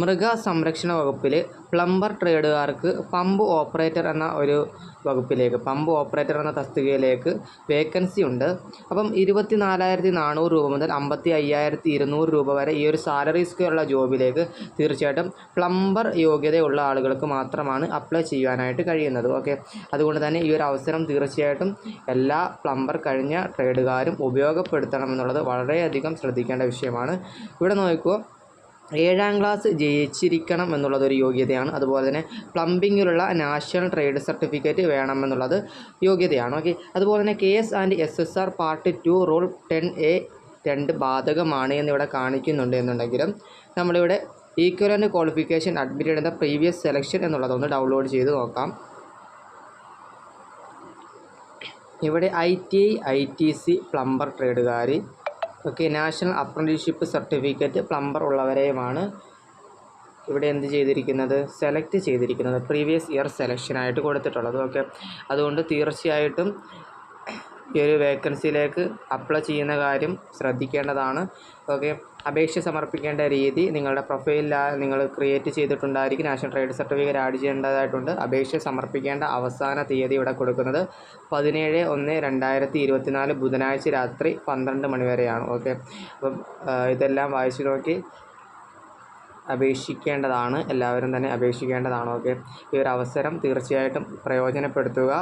മൃഗ സംരക്ഷണ വകുപ്പിൽ പ്ലംബർ ട്രേഡുകാർക്ക് പമ്പ് ഓപ്പറേറ്റർ എന്ന ഒരു വകുപ്പിലേക്ക് പമ്പ് ഓപ്പറേറ്റർ എന്ന തസ്തികയിലേക്ക് വേക്കൻസി ഉണ്ട്. അപ്പം ഇരുപത്തി നാലായിരത്തി നാനൂറ് രൂപ മുതൽ അമ്പത്തി അയ്യായിരത്തി ഇരുന്നൂറ് രൂപ വരെ ഈ ഒരു സാലറി സ്കെയിലുള്ള ജോബിലേക്ക് തീർച്ചയായിട്ടും പ്ലംബർ യോഗ്യതയുള്ള ആളുകൾക്ക് മാത്രമാണ് അപ്ലൈ ചെയ്യാനായിട്ട് കഴിയുന്നത്. ഓക്കെ? അതുകൊണ്ട് തന്നെ ഈ ഒരു അവസരം തീർച്ചയായിട്ടും എല്ലാ പ്ലംബർ കഴിഞ്ഞ ട്രേഡുകാരും ഉപയോഗപ്പെടുത്തണം എന്നുള്ളത് വളരെയധികം ശ്രദ്ധിക്കേണ്ട വിഷയമാണ്. ഇവിടെ നോക്കുക ഏഴാം ക്ലാസ് ജയിച്ചിരിക്കണം എന്നുള്ളതൊരു യോഗ്യതയാണ്. അതുപോലെ തന്നെ പ്ലംബിങ്ങിലുള്ള നാഷണൽ ട്രേഡ് സർട്ടിഫിക്കറ്റ് വേണമെന്നുള്ളത് യോഗ്യതയാണ്. ഓക്കെ. അതുപോലെ തന്നെ K S and S S R part two rule ten A രണ്ട് ബാധകമാണ് എന്നിവിടെ കാണിക്കുന്നുണ്ട് എന്നുണ്ടെങ്കിലും നമ്മളിവിടെ ഈക്വലന്റ് ക്വാളിഫിക്കേഷൻ അഡ്മിറ്റഡ് എന്ന പ്രീവിയസ് സെലക്ഷൻ എന്നുള്ളതൊന്ന് ഡൗൺലോഡ് ചെയ്ത് നോക്കാം. ഇവിടെ I T I T C plumber ട്രേഡുകാർ okay national apprenticeship certificate plumber ഉള്ളവരെയുമാണ് ഇവിടെ എന്ത് ചെയ്തിരിക്കുന്നത്? സെലക്ട് ചെയ്തിരിക്കുന്നത്. പ്രീവിയസ് ഇയർ സെലക്ഷനായിട്ട് കൊടുത്തിട്ടുള്ളത്. ഓക്കെ. അതുകൊണ്ട് തീർച്ചയായിട്ടും ഈ ഒരു വേക്കൻസിയിലേക്ക് അപ്ലൈ ചെയ്യുന്ന കാര്യം ശ്രദ്ധിക്കേണ്ടതാണ്. ഓക്കെ അപേക്ഷ സമർപ്പിക്കേണ്ട രീതി നിങ്ങളുടെ പ്രൊഫൈലിൽ നിങ്ങൾ ക്രിയേറ്റ് ചെയ്തിട്ടുണ്ടായിരിക്കും. നാഷണൽ ട്രേഡ് സർട്ടിഫിക്കറ്റ് ആഡ് ചെയ്യേണ്ടതായിട്ടുണ്ട്. അപേക്ഷ സമർപ്പിക്കേണ്ട അവസാന തീയതി ഇവിടെ കൊടുക്കുന്നത് പതിനേഴ് ഒന്ന് രണ്ടായിരത്തി ഇരുപത്തിനാല് ബുധനാഴ്ച രാത്രി പന്ത്രണ്ട് മണി വരെയാണ്. ഓക്കെ അപ്പം ഇതെല്ലാം വായിച്ചു നോക്കി അപേക്ഷിക്കേണ്ടതാണ്. എല്ലാവരും തന്നെ അപേക്ഷിക്കേണ്ടതാണ്. ഓക്കെ ഈ ഒരു അവസരം തീർച്ചയായിട്ടും പ്രയോജനപ്പെടുത്തുക.